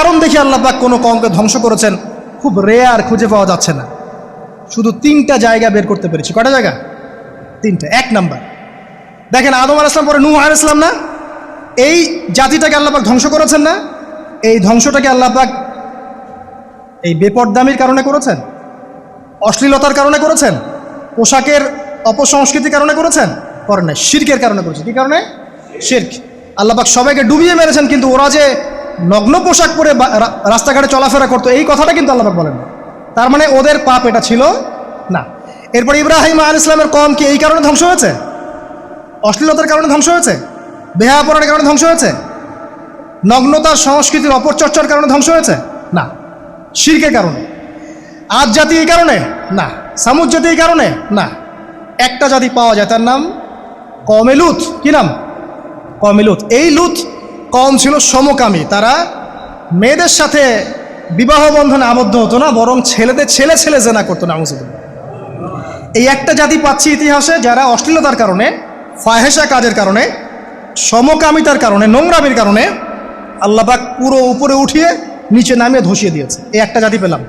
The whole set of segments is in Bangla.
কারণ দেখে আল্লাহ পাক কোনো কমকে ধ্বংস করেছেন, খুব রেয়ার খুঁজে পাওয়া যাচ্ছে না। শুধু তিনটা জায়গা বের করতে পেরেছি। কটা জায়গা? তিনটা। এক নাম্বার। দেখেন আদম আল ইসলাম পরে নূহ আল ইসলাম না? এই জাতিটাকে আল্লাপাক ধ্বংস করেছেন না? এই ধ্বংসটাকে আল্লাপাক এই বেপরদামির কারণে করেছেন? অশ্লীলতার কারণে করেছেন? পোশাকের অপসংস্কৃতির কারণে করেছেন? করেন না শির্কের কারণে করেছেন। কি কারণে? শির্ক। আল্লাপাক সবাইকে ডুবিয়ে মেরেছেন, কিন্তু ওরা যে নগ্ন পোশাক পরে রাস্তাঘাটে চলাফেরা করতো, এই কথাটা কিন্তু আল্লাহ বলেন তার মানে ওদের পাপ এটা ছিল না। এরপর ইব্রাহিম আল ইসলামের কম কি এই কারণে ধ্বংস হয়েছে? অশ্লীলতার কারণে ধ্বংস হয়েছে? বেহাপনার কারণে ধ্বংস হয়েছে? নগ্নতার সংস্কৃতির অপচর্চার কারণে ধ্বংস হয়েছে? না। শির্কের কারণে। আজ জাতি এই কারণে? না। সামুদ জাতি এই কারণে? না। একটা জাতি পাওয়া যায়, তার নাম কমেলুত কি নাম? কমেলুত এই লুত কম ছিল সমকামী। তারা মেয়েদের সাথে বিবাহ বন্ধনে আবদ্ধ হতো না, বরং ছেলেদের ছেলে ছেলে জেনা করতো না এই একটা জাতি পাচ্ছি ইতিহাসে যারা অশ্লীলতার কারণে ফাহেসা কাজের কারণে, সমকামিতার কারণে, নোংরামির কারণে আল্লাপাক পুরো উপরে উঠিয়ে নিচে নামিয়ে ধসিয়ে দিয়েছে। এই একটা জাতি পেলাম।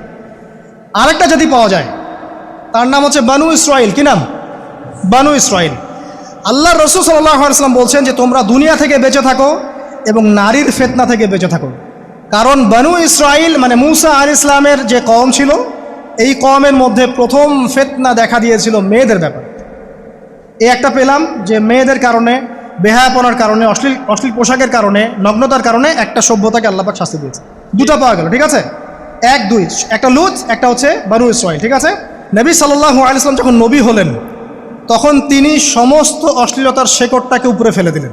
আরেকটা জাতি পাওয়া যায়। তার নাম হচ্ছে বানু ইসরাইল। কি নাম? বানু ইসরাইল। আল্লাহ রসুল সাল্লাম বলছেন যে, তোমরা দুনিয়া থেকে বেঁচে থাকো এবং নারীর ফেতনা থেকে বেঁচে থাকো। কারণ বানু ইসরাইল মানে মুসা আল ইসলামের যে কম ছিল, এই কমের মধ্যে প্রথম ফেতনা দেখা দিয়েছিল মেয়েদের ব্যাপার। এই একটা পেলাম যে মেয়েদের কারণে, বেহায়াপনার কারণে, অশ্লীল অশ্লীল পোশাকের কারণে, নগ্নতার কারণে একটা সভ্যতাকে আল্লাপাক শাস্তি দিয়েছে। দুটো পাওয়া গেল, ঠিক আছে? এক, দুই, একটা লুজ একটা হচ্ছে বানু ইসরাইল, ঠিক আছে? নবী সাল্লাহ আলাইসলাম যখন নবী হলেন, তখন তিনি সমস্ত অশ্লীলতার শেকড়টাকে উপরে ফেলে দিলেন।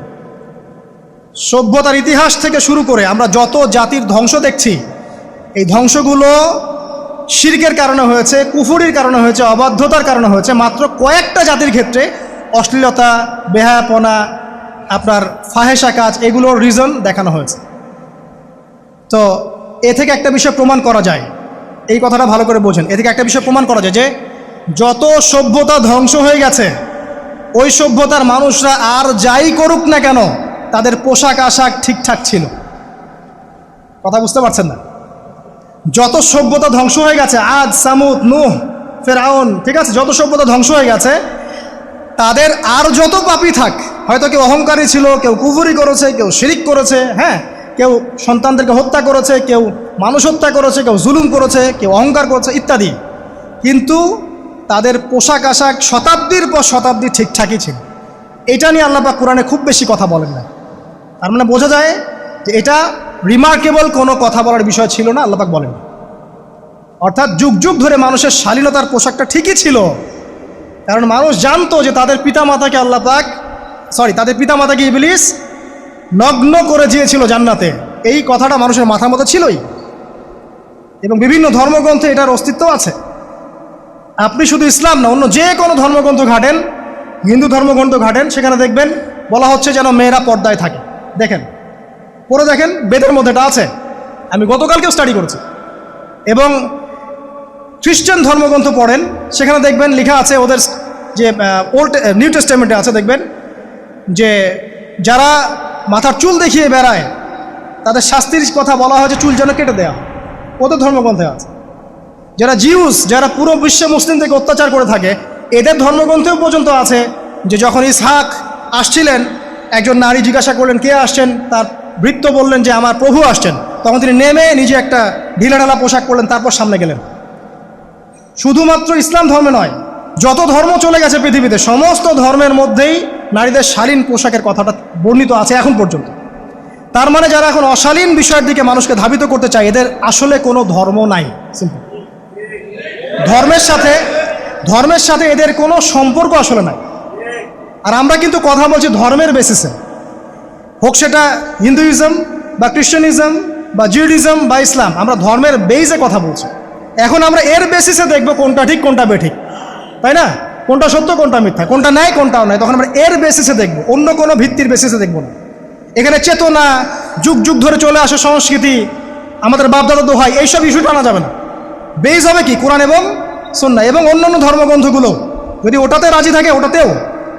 সভ্যতার ইতিহাস থেকে শুরু করে আমরা যত জাতির ধ্বংস দেখছি, এই ধ্বংসগুলো শির্কের কারণে হয়েছে, কুফুরির কারণে হয়েছে, অবাধ্যতার কারণে হয়েছে। মাত্র কয়েকটা জাতির ক্ষেত্রে অশ্লীলতা, বেহায়াপনা, আপনার ফাহেসা কাজ, এগুলোর রিজন দেখানো হয়েছে। তো এ থেকে একটা বিষয় প্রমাণ করা যায়। এই কথাটা ভালো করে বোঝেন। এ থেকে একটা বিষয় প্রমাণ করা যায় যে, যত সভ্যতা ধ্বংস হয়ে গেছে, ওই সভ্যতার মানুষরা আর যাই করুক না কেন তাদের পোশাক আশাক ঠিকঠাক ছিল। কথা বুঝতে পারছেন না? যত সভ্যতা ধ্বংস হয়ে গেছে, আজ, সামুদ, নুহ, ফেরাউন, ঠিক আছে? যত সভ্যতা ধ্বংস হয়ে গেছে, তাদের আর যত পাপি থাক, হয়তো কেউ অহংকারী ছিল, কেউ কুফুরি করেছে, কেউ শিরিক করেছে হ্যাঁ? কেউ সন্তানদেরকে হত্যা করেছে, কেউ মানুষ হত্যা করেছে, কেউ জুলুম করেছে, কেউ অহংকার করেছে, ইত্যাদি। কিন্তু তাদের পোশাক আশাক শতাব্দীর পর শতাব্দী ঠিকঠাকই ছিল। এটা নিয়ে আল্লাপাক কোরআনে খুব বেশি কথা বলেন না। তার মানে বোঝা যায় যে এটা রিমার্কেবল কোনো কথা বলার বিষয় ছিল না, আল্লাপাক বলেন। অর্থাৎ যুগ যুগ ধরে মানুষের শালীনতার পোশাকটা ঠিকই ছিল, কারণ মানুষ জানতো যে তাদের পিতামাতাকে আল্লাহ পাক সরি তাদের পিতামাতাকে ইবলিস নগ্ন করে দিয়েছিল জান্নাতে। এই কথাটা মানুষের মাথার মধ্যে ছিলই। এবং বিভিন্ন ধর্মগ্রন্থে এটার অস্তিত্ব আছে। আপনি শুধু ইসলাম না, অন্য যে কোনো ধর্মগ্রন্থ ঘাটেন, হিন্দু ধর্মগ্রন্থ ঘাটেন, সেখানে দেখবেন বলা হচ্ছে যেন মেয়েরা পর্দায় থাকে। দেখেন পরে দেখেন, বেদের মধ্যে এটা আছে। আমি গতকালকেও স্টাডি করেছি। এবং খ্রিস্টান ধর্মগ্রন্থ পড়েন, সেখানে দেখবেন লেখা আছে ওদের যে ওল্ড নিউ টেস্টামেন্টে আছে দেখবেন, যে যারা মাথার চুল দেখিয়ে বেড়ায়, তাদের শাস্তির কথা বলা হয় যে চুল যেন কেটে দেওয়া। ওদের ধর্মগ্রন্থে আছে। যারা জিউস, যারা পুরো বিশ্বে মুসলিম থেকে অত্যাচার করে থাকে, এদের ধর্মগ্রন্থেও পর্যন্ত আছে যে যখন ইসহাক আসছিলেন একজন নারী জিজ্ঞাসা করলেন, কে আসছেন? তার বৃত্ত বললেন যে, আমার প্রভু আসছেন। তখন তিনি নেমে নিজে একটা ঢিলাঢালা পোশাক পরলেন, তারপর সামনে গেলেন। শুধুমাত্র ইসলাম ধর্মে নয়, যত ধর্ম চলে গেছে পৃথিবীতে, সমস্ত ধর্মের মধ্যেই নারীদের শালীন পোশাকের কথাটা বর্ণিত আছে এখন পর্যন্ত। তার মানে যারা এখন অশালীন বিষয়ের দিকে মানুষকে ধাবিত করতে চায়, এদের আসলে কোনো ধর্ম নাই। ধর্মের সাথে ধর্মের সাথে এদের কোনো সম্পর্ক আসলে নাই। আর আমরা কিন্তু কথা বলছি ধর্মের বেসিসে হোক সেটা হিন্দুইজম বা খ্রিস্টানিজম বা জিউডিজম বা ইসলাম, আমরা ধর্মের বেইজে কথা বলছি। এখন আমরা এর বেসিসে দেখব কোনটা ঠিক, কোনটা বেঠিক। তাই না? কোনটা সত্য, কোনটা মিথ্যা। কোনটা নাই কোনটাও নাই তখন আমরা এর বেসিসে দেখব। অন্য কোনো ভিত্তির বেসিসে দেখব না। এখানে চেতনা, যুগ যুগ ধরে চলে আসে সংস্কৃতি, আমাদের বাপদাদা দোহাই, এইসব ইস্যু টানা যাবে না। বেজ হবে কি? কোরআন এবং সন্না এবং অন্যান্য ধর্মগ্রন্থগুলো যদি ওটাতে রাজি থাকে, ওটাতেও।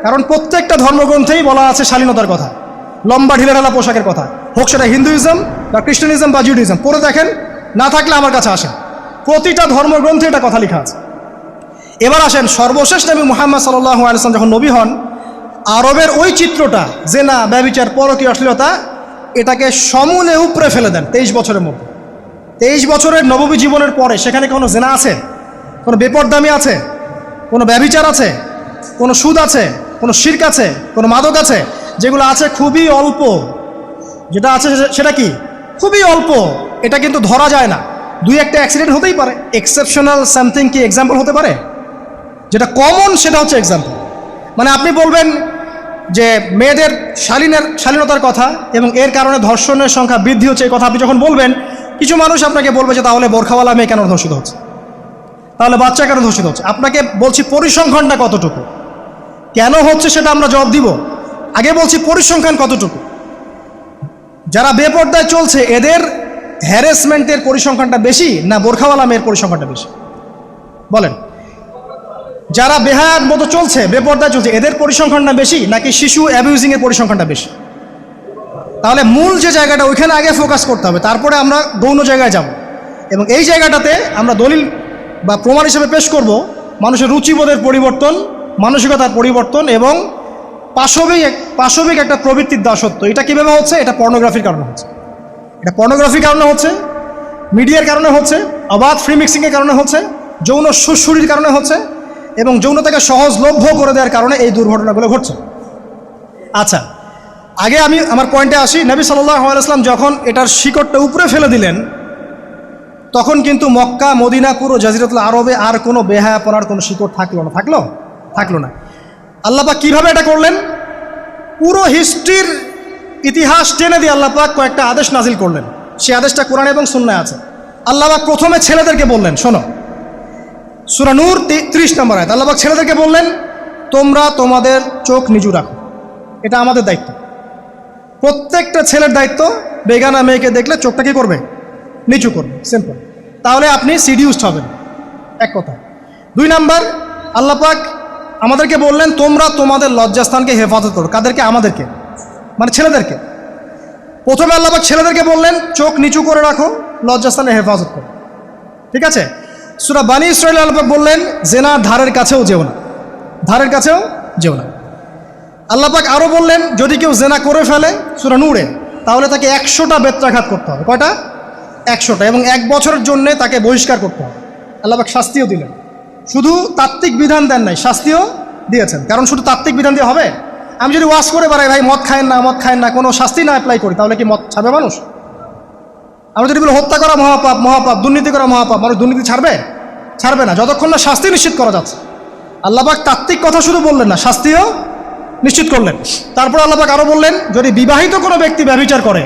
কারণ প্রত্যেকটা ধর্মগ্রন্থেই বলা আছে শালীনতার কথা। লম্বা ঢিলেঢালা পোশাকের কথা। হোক সেটা হিন্দুইজম বা খ্রিস্টানিজম বা জুডিজম। পড়ে দেখেন, না থাকলে আমার কাছে আসেন। প্রতিটা ধর্মগ্রন্থে এটা কথা লেখা আছে। এবার আসেন, সর্বশেষ নবী মুহাম্মদ সাল্লাহ আলসালাম যখন নবী হন, আরবের ওই চিত্রটা যে না ব্যবিচার, পরকীয় অশ্লীলতা, এটাকে সমূলে উপরে ফেলে দেন তেইশ বছরের মধ্যে। তেইশ বছরের নববী জীবনের পরে সেখানে কোনো জেনা আছে? কোনো বেপরদামি আছে? কোনো ব্যবিচার আছে? কোনো সুদ আছে? কোনো শির্ক আছে? কোনো মাদক আছে? যেগুলো আছে খুবই অল্প। যেটা আছে সেটা কি? খুবই অল্প। এটা কিন্তু ধরা যায় না। দুই একটা অ্যাক্সিডেন্ট হতেই পারে। এক্সেপশনাল সামথিং কি এক্সাম্পল হতে পারে? যেটা কমন সেটা হচ্ছে এক্সাম্পল মানে আপনি বলবেন যে মেয়েদের শালীনের শালীনতার কথা এবং এর কারণে ধর্ষণের সংখ্যা বৃদ্ধি হচ্ছে, এই কথা আপনি যখন বলবেন, কিছু মানুষ আপনাকে বলবে যে তাহলে বোরখাওয়ালা মেয়ে কেন ধর্ষিত হচ্ছে? তাহলে বাচ্চা কেন ধর্ষিত হচ্ছে? আপনাকে বলছি পরিসংখ্যানটা কতটুকু? কেন হচ্ছে সেটা আমরা জবাব দিব। আগে বলছি পরিসংখ্যান কতটুকু? যারা বেপর্দায় চলছে, এদের হ্যারেসমেন্টের পরিসংখ্যানটা বেশি না বোরখাওয়ালা মেয়ের পরিসংখ্যানটা বেশি? বলেন। যারা বেহায়াত মতো চলছে, বেপর্দায় চলছে, এদের পরিসংখ্যানটা বেশি নাকি শিশু অ্যাবিউজিংয়ের পরিসংখ্যানটা বেশি? তাহলে মূল যে জায়গাটা, ওইখানে আগে ফোকাস করতে হবে, তারপরে আমরা গৌণ জায়গায় যাব। এবং এই জায়গাটাতে আমরা দলিল বা প্রমাণ হিসেবে পেশ করব মানুষের রুচিবোধের পরিবর্তন মানসিকতার পরিবর্তন এবং পাশবিক পাশবিক একটা প্রবৃত্তির দাসত্ব। এটা কীভাবে হচ্ছে? এটা পর্নোগ্রাফির কারণে হচ্ছে। এটা পর্নোগ্রাফির কারণে হচ্ছে, মিডিয়ার কারণে হচ্ছে, অবাধ ফ্রি মিক্সিংয়ের কারণে হচ্ছে, যৌন সুশুরির কারণে হচ্ছে এবং যৌনতাকে সহজলভ্য করে দেওয়ার কারণে এই দুর্ঘটনাগুলো ঘটছে। আচ্ছা আগে আমি আমার পয়েন্টে আসি। নবী সাল্লাহ আলাইসলাম যখন এটার শিকড়টা উপরে ফেলে দিলেন, তখন কিন্তু মক্কা, মদিনা, পুরো জাজিরতুল আরবে আর কোনো বেহায়াপনার কোনো শিকড় থাকল না। থাকল? থাকল না। আল্লাপাক কীভাবে এটা করলেন? পুরো হিস্ট্রির ইতিহাস টেনে দিয়ে আল্লাপাক কয়েকটা আদেশ নাজিল করলেন। সে আদেশটা কোরআন এবং সুন্নায় আছে। আল্লাপাক প্রথমে ছেলেদেরকে বললেন, শোনো। সুরানুর ত্রিশ নম্বর আয়াত। আল্লাপাক ছেলেদেরকে বললেন, তোমরা তোমাদের চোখ নিজু রাখো। এটা আমাদের দায়িত্ব। প্রত্যেকটা ছেলের দায়িত্ব, বেগানা মেয়েকে দেখলে চোখটা কি করবে? নিচু করবে। সিম্পল। তাহলে আপনি সিডিউসড হবেন। এক কথা। দুই নাম্বার, আল্লাপাক আমাদেরকে বললেন, তোমরা তোমাদের লজ্জাস্থানকে হেফাজত করো। কাদেরকে? আমাদেরকে। মানে ছেলেদেরকে। প্রথমে আল্লাপাক ছেলেদেরকে বললেন, চোখ নিচু করে রাখো, লজ্জাস্থানে হেফাজত করো। ঠিক আছে? সুরা বানি ইসরায়েল আল্লাপাক বললেন, জেনা ধারের কাছেও যেও না। ধারের কাছেও যেও না। আল্লাপাক আরও বললেন, যদি কেউ জেনা করে ফেলে সুরা নূরে, তাহলে তাকে একশোটা বেত্রাঘাত করতে হবে। কয়টা? একশোটা। এবং এক বছরের জন্যে তাকে বহিষ্কার করতে হবে। আল্লাপাক শাস্তিও দিলেন। শুধু তাত্ত্বিক বিধান দেন নাই, শাস্তিও দিয়েছেন। কারণ শুধু তাত্ত্বিক বিধান দিয়ে হবে? আমি যদি ওয়াশ করে বেড়াই, ভাই, মদ খায়েন না, মদ খায়েন না, কোনো শাস্তি না অ্যাপ্লাই করি, তাহলে কি মদ ছাড়বে মানুষ? আমরা যদি বলি, হত্যা করা মহাপাপ মহাপাপ, দুর্নীতি করা মহাপাপ, মানুষ দুর্নীতি ছাড়বে? ছাড়বে না। যতক্ষণ না শাস্তি নিশ্চিত করা যাচ্ছে। আল্লাহবাক তাত্ত্বিক কথা শুধু বললেন না, শাস্তিও নিশ্চিত করলেন। তারপর আল্লাহবাক আরও বললেন, যদি বিবাহিত কোনো ব্যক্তি ব্যভিচার করে,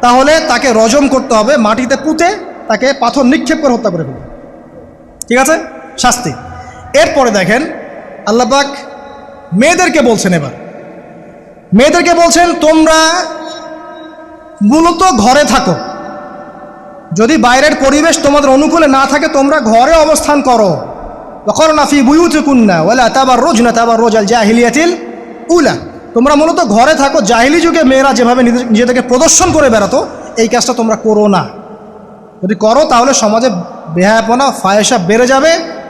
তাহলে তাকে রজম করতে হবে, মাটিতে পুঁতে তাকে পাথর নিক্ষেপ করে হত্যা করে ফেলবে। ঠিক আছে? শাস্তি। এরপরে দেখেন আল্লাহবাক মেয়েদেরকে বলছেন এবার। মেয়েদেরকে বলছেন, তোমরা মূলত ঘরে থাকো। যদি বাইরের পরিবেশ তোমাদের অনুকূলে না থাকে, তোমরা ঘরে অবস্থান করো। নাফি বুয়ুতে কুন্না ওলা তাবার রোজ না তাবার রোজ আল জাহিলিয়াতিল উলা। তোমরা মূলত ঘরে থাকো। জাহিলি যুগে মেয়েরা যেভাবে নিজে- নিজেদেরকে প্রদর্শন করে বেড়াতো, এই কাজটা তোমরা করো না। যদি করো, তাহলে সমাজে বেহায়াপনা, ফায়সা বেড়ে যাবে।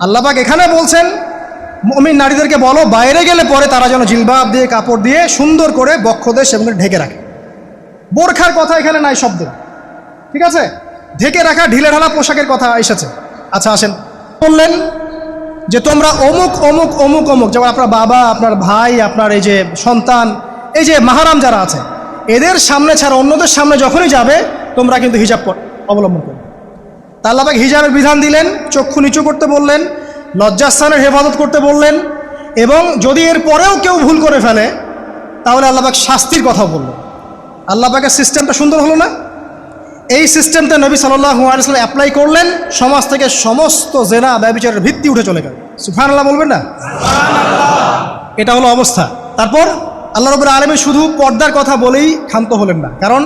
আল্লাহবাক এখানে বলছেন, মমিন নারীদেরকে বলো, বাইরে গেলে পরে তারা যেন জিলবাব দিয়ে, কাপড় দিয়ে সুন্দর করে বক্ষদেশ সেগুলো ঢেকে রাখে। বোরখার কথা এখানে নাই শব্দ। ঠিক আছে? ঢেকে রাখা ঢিলে ঢালা পোশাকের কথা এসেছে। আচ্ছা আসেন। বললেন যে তোমরা অমুক অমুক অমুক অমুক, যেমন আপনার বাবা, আপনার ভাই, আপনার এই যে সন্তান, এই যে মাহারাম যারা আছে, এদের সামনে ছাড়া অন্যদের সামনে যখনই যাবে, তোমরা কিন্তু হিজাব অবলম্বন করবে। তাল্লাবাক হিজাবের বিধান দিলেন, চক্ষু নিচু করতে বললেন, লজ্জাস্থানের হেফাজত করতে বললেন, এবং যদি এর পরেও কেউ ভুল করে ফেলে, তাহলে আল্লাহবাক শাস্তির কথা বললেন। আল্লাহবাকের সিস্টেমটা সুন্দর হলো না? এই সিস্টেমটা নবী সাল্লাল্লাহু আলাইহি সাল্লাম অ্যাপ্লাই করলেন, সমাজ থেকে সমস্ত জেনা, ব্যবচারের ভিত্তি উঠে চলে গেল। সুবহানাল্লাহ বলবেন না? এটা হলো অবস্থা। তারপর আল্লাহ রবুল আলমী শুধু পর্দার কথা বলেই ক্ষান্ত হলেন না। কারণ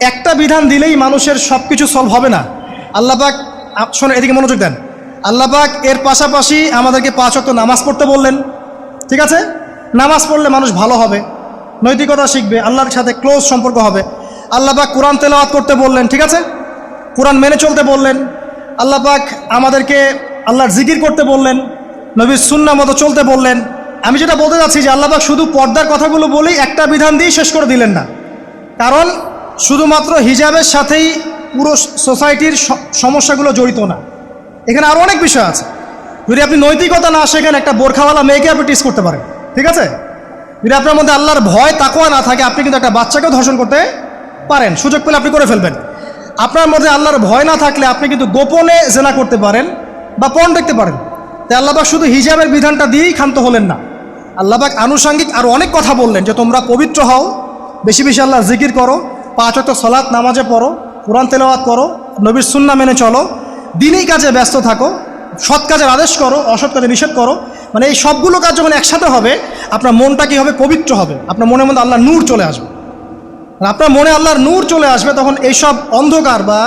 একটা বিধান দিলেই মানুষের সব কিছু সলভ হবে না। আল্লাপাক শোনে এদিকে মনোযোগ দেন। আল্লাপাক এর পাশাপাশি আমাদেরকে পাঁচ অক্ট নামাজ পড়তে বললেন। ঠিক আছে? নামাজ পড়লে মানুষ ভালো হবে, নৈতিকতা শিখবে, আল্লাহর সাথে ক্লোজ সম্পর্ক হবে। আল্লাপাক কোরআন তেলাওয়াত করতে বললেন, ঠিক আছে? কোরআন মেনে চলতে বললেন। আল্লাপাক আমাদেরকে আল্লাহর জিকির করতে বললেন, নবীর সুন্না মতো চলতে বললেন। আমি যেটা বলতে চাচ্ছি যে আল্লাপাক শুধু পর্দার কথাগুলো বলেই একটা বিধান দিয়ে শেষ করে দিলেন না। কারণ শুধুমাত্র হিজাবের সাথেই পুরো সোসাইটির সমস্যাগুলো জড়িত না। এখানে আরও অনেক বিষয় আছে। যদি আপনি নৈতিকতা না শেখেন, একটা বোরখাওয়ালা মেয়েকে আপনি টিস করতে পারেন। ঠিক আছে? যদি আপনার মধ্যে আল্লাহর ভয় তাকোয়া না থাকে, আপনি কিন্তু একটা বাচ্চাকেও ধর্ষণ করতে পারেন। সুযোগ পেলে আপনি করে ফেলবেন। আপনার মধ্যে আল্লাহর ভয় না থাকলে আপনি কিন্তু গোপনে জেনা করতে পারেন বা পণ দেখতে পারেন। তাই আল্লাহবাক শুধু হিজাবের বিধানটা দিয়েই ক্ষান্ত হলেন না। আল্লাহবাক আনুষঙ্গিক আরও অনেক কথা বললেন যে, তোমরা পবিত্র হও, বেশি বেশি আল্লাহ জিকির করো, পাঁচ অক্ট সলাৎ নামাজে পড়ো কোরআন তেলাওয়াত করো, নবীর সুন্না মেনে চলো, দিনই কাজে ব্যস্ত থাকো, সৎ কাজের আদেশ করো, অসৎ কাজে নিষেধ করো মানে এই সবগুলো কাজ যখন একসাথে হবে, আপনার মনটা কি হবে পবিত্র হবে, আপনার মনের মধ্যে আল্লাহ নূর চলে আসবে। আপনার মনে আল্লাহর নূর চলে আসবে তখন এইসব অন্ধকার বা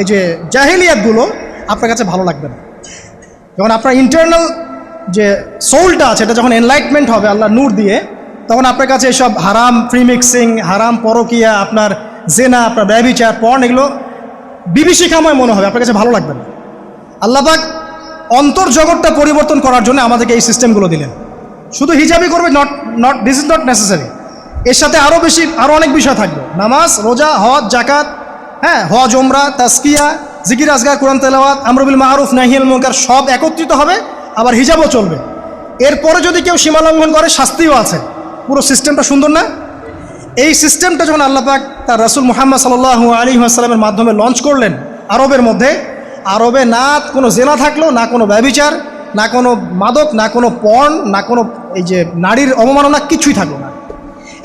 এই যে জাহেলিয়াতগুলো আপনার কাছে ভালো লাগবে না। যখন আপনার ইন্টারনাল যে সোলটা আছে, এটা যখন এনলাইটমেন্ট হবে আল্লাহ নূর দিয়ে, তখন আপনার কাছে এসব হারাম ফ্রি মিক্সিং হারাম পরকিয়া, আপনার জেনা, আপনার ব্যবিচার পর্ন এগুলো বিভীষিকাময় মনে হবে, আপনার কাছে ভালো লাগবে না। আল্লাহবাক অন্তর জগৎটা পরিবর্তন করার জন্য আমাদেরকে এই সিস্টেমগুলো দিলেন। শুধু হিজাবই করবে not not this is not necessary এর সাথে আরও বেশি আরও অনেক বিষয় থাকবে। নামাজ, রোজা, হজ, জাকাত হ্যাঁ হজ ওমরা তাস্কিয়া জিকির, আজগার, কোরআন, তেলাওয়াত, আমরুবিল মাহরুফ নাহিয়াল মুনকার সব একত্রিত হবে, আবার হিজাবও চলবে। এরপরে যদি কেউ সীমালঙ্ঘন করে, শাস্তিও আছে। পুরো সিস্টেমটা সুন্দর না? এই সিস্টেমটা যখন আল্লাপাক তার রাসুল মুহাম্মদ সাল্লাহ আলী আসসালামের মাধ্যমে লঞ্চ করলেন আরবের মধ্যে। আরবে না কোনো জেনা থাকল, না কোনো ব্যবিচার না কোনো মাদক, না কোনো পণ, না কোনো এই যে নারীর অবমাননা কিছুই থাকল না।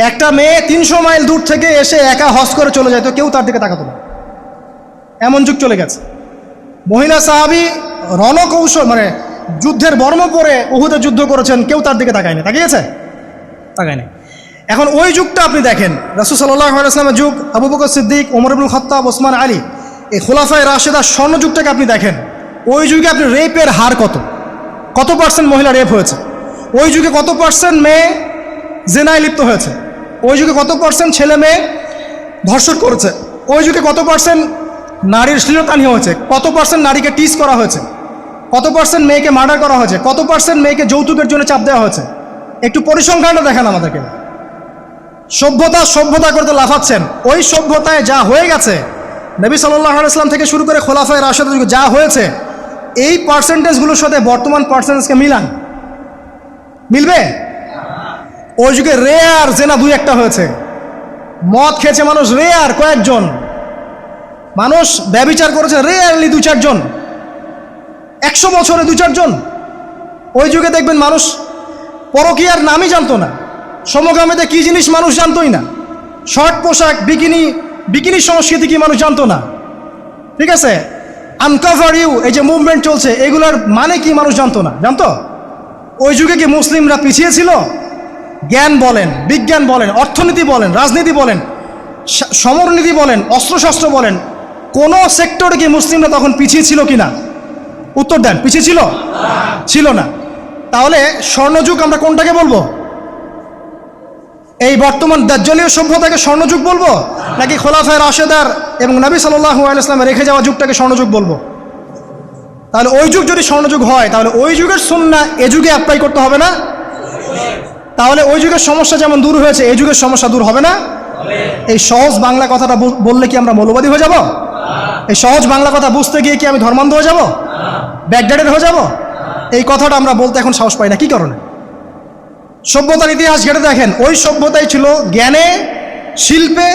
একটা মেয়ে তিনশো মাইল দূর থেকে এসে একা হজ করে চলে যায়, তো কেউ তার দিকে তাকাতো না। এমন যুগ চলে গেছে। মহিলা সাহাবি রণকৌশল মানে যুদ্ধের বর্ম পরে উহুদে যুদ্ধ করেছেন, কেউ তার দিকে তাকায়নি। তাকিয়েছে? তাকায়নি। এখন ওই যুগটা আপনি দেখেন। রাসুল সাল্লামের যুগ, আবু বকর সিদ্দিক ওমরবুল খত্তাব, ওসমান আলী, এই খোলাফায় রাশেদার স্বর্ণ যুগটাকে আপনি দেখেন। ওই যুগে আপনি রেপের হার কত? কত পার্সেন্ট মহিলা রেপ হয়েছে? ওই যুগে কত পার্সেন্ট মেয়ে জেনায় লিপ্ত হয়েছে? ওই যুগে কত পার্সেন্ট ছেলে মেয়ে ধর্ষণ করেছে? ওই যুগে কত পার্সেন্ট নারীর শ্লীলতানি হয়েছে? কত পার্সেন্ট নারীকে টিস করা হয়েছে? কত পার্সেন্ট মেয়েকে মার্ডার করা হয়েছে? কত পার্সেন্ট মেয়েকে যৌতুকের জন্য চাপ দেওয়া হয়েছে? একটু পরিসংখ্যানটা দেখান আমাদেরকে। সভ্যতা সভ্যতা করতে লাফাচ্ছেন। ওই সভ্যতায় যা হয়ে গেছে, নবী সাল্লাহ ইসলাম থেকে শুরু করে খোলাফায় রাশেদ যা হয়েছে, এই পার্সেন্টেজগুলোর সাথে বর্তমান পার্সেন্টেজকে মিলান। মিলবে? ওই যুগে রেয়ার জেনা দুই একটা হয়েছে। মদ খেয়েছে মানুষ রেয়ার কয়েকজন। মানুষ ব্যবিচার করেছে রেয়ারলি দু চারজন। একশো বছরে দু চারজন। ওই যুগে দেখবেন মানুষ পরকীয়ার নামই জানতো না। সমকামিতে কি জিনিস মানুষ জানতোই না? শর্ট পোশাক, বিকিনি বিকিনি সংস্কৃতি কি মানুষ জানতো না? ঠিক আছে? আনকভার ইউ এই যে মুভমেন্ট চলছে, এগুলোর মানে কি মানুষ জানতো না? জানতো? ওই যুগে কি মুসলিমরা পিছিয়ে ছিল? জ্ঞান বলেন, বিজ্ঞান বলেন, অর্থনীতি বলেন, রাজনীতি বলেন সমরনীতি বলেন, অস্ত্রশস্ত্র বলেন, কোন সেক্টরে কি মুসলিমরা তখন পিছিয়ে ছিল কি না উত্তর দেন, পিছিয়ে ছিল? ছিল না। তাহলে স্বর্ণযুগ আমরা কোনটাকে বলব? এই বর্তমান দাজ্জালীয় সভ্যতাকে স্বর্ণযুগ বলব? নাকি খোলাফায় রাশেদার এবং নবী সাল্লাহ আলাইসলামে রেখে যাওয়া যুগটাকে স্বর্ণযুগ বলব? তাহলে ওই যুগ যদি স্বর্ণযুগ হয় তাহলে ওই যুগের সুন্না এ যুগে অ্যাপ্লাই করতে হবে না? তাহলে ওই যুগের সমস্যা যেমন দূর হয়েছে এই যুগের সমস্যা দূর হবে না? এই সহজ বাংলা কথাটা বললে কি আমরা মৌলবাদী হয়ে যাব? এই সহজ বাংলা কথা বুঝতে গিয়ে কি আমি ধর্মান্ধ হয়ে যাব? ব্যাকডেটেড হয়ে যাব? এই কথাটা আমরা বলতে এখন সাহস পাই না কি কারণে? সভ্যতার ইতিহাস ঘেটে দেখেন, ওই সভ্যতাই ছিল জ্ঞানে, শিল্পে,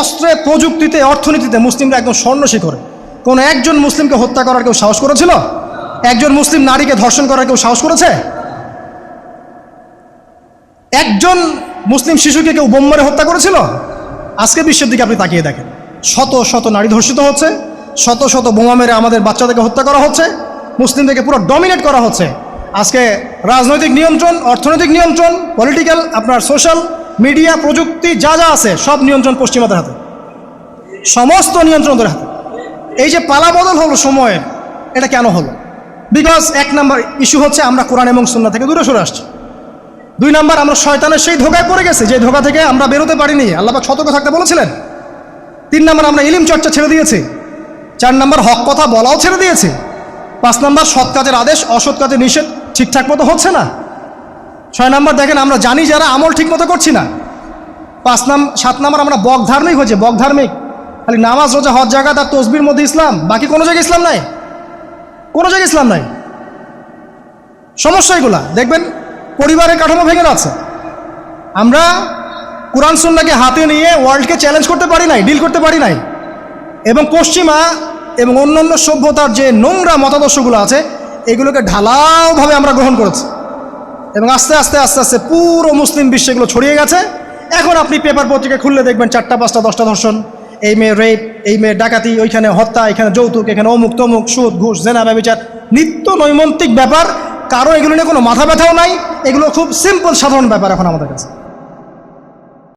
অস্ত্রে, প্রযুক্তিতে, অর্থনীতিতে মুসলিমরা একদম স্বর্ণ শিখরে। কোনো একজন মুসলিমকে হত্যা করার কেউ সাহস করেছিল? একজন মুসলিম নারীকে ধর্ষণ করার কেউ সাহস করেছে? একজন মুসলিম শিশুকে কেউ বোম মেরে হত্যা করেছিল? আজকে বিশ্বের দিকে আপনি তাকিয়ে দেখেন, শত শত নারী ধর্ষিত হচ্ছে, শত শত বোমা মেরে আমাদের বাচ্চাদেরকে হত্যা করা হচ্ছে, মুসলিমদেরকে পুরো ডমিনেট করা হচ্ছে। আজকে রাজনৈতিক নিয়ন্ত্রণ, অর্থনৈতিক নিয়ন্ত্রণ পলিটিক্যাল আপনার সোশ্যাল মিডিয়া প্রযুক্তি, যা যা আছে, সব নিয়ন্ত্রণ পশ্চিমাদের হাতে। সমস্ত নিয়ন্ত্রণ ওদের হাতে। এই যে পালাবদল হলো সময়ের, এটা কেন হলো? বিকজ এক নম্বর ইস্যু হচ্ছে আমরা কোরআন এবং সুন্না থেকে দূরে সরে আসছি। দুই নাম্বার আমরা শয়তানের সেই ধোকায় পড়ে গেছি, যে ধোকা থেকে আমরা বেরোতে পারিনি। আল্লাহবাক সতর্ক থাকতে বলেছিলেন। তিন নম্বর আমরা ইলিম চর্চা ছেড়ে দিয়েছি। চার নম্বর হক কথা বলাও ছেড়ে দিয়েছি। পাঁচ নম্বর সৎ কাজের আদেশ, অসৎ কাজের নিষেধ। ঠিকঠাক মতো হচ্ছে না। ছয় নম্বর দেখেন, আমরা জানি যারা আমল ঠিক মতো করছি না। পাঁচ নাম, সাত নাম্বার আমরা বক ধার্মিক হয়েছে বক ধার্মিক। খালি নামাজ, রোজা, হজ জায়গা তার তসবির মধ্যে ইসলাম। বাকি কোনো জায়গায় ইসলাম নাই। কোনো জায়গায় ইসলাম নাই। সমস্যা এগুলা। দেখবেন, পরিবারের কাঠামো ভেঙে যাচ্ছে। আমরা কোরআন সুন্নাকে হাতে নিয়ে ওয়ার্ল্ডকে চ্যালেঞ্জ করতে পারি নাই, ডিল করতে পারি নাই। এবং পশ্চিমা এবং অন্যান্য সভ্যতার যে নোংরা মতাদর্শগুলো আছে এগুলোকে ঢালাওভাবে আমরা গ্রহণ করেছি। এবং আস্তে আস্তে আস্তে আস্তে পুরো মুসলিম বিশ্বে এগুলো ছড়িয়ে গেছে। এখন আপনি পেপার পত্রিকা খুললে দেখবেন চারটা, পাঁচটা, দশটা ধর্ষণ। এই মেয়ে রেপ এই মেয়ে ডাকাতি, ওইখানে হত্যা, এখানে যৌতুক, এখানে অমুক, তমুক, সুদ, ঘুষ, জেনা, ব্যবচার। নিত্য নৈমন্তিক ব্যাপার, কারও এগুলো নিয়ে কোনো মাথা ব্যথাও নাই। এগুলো খুব সিম্পল সাধারণ ব্যাপার এখন আমাদের কাছে।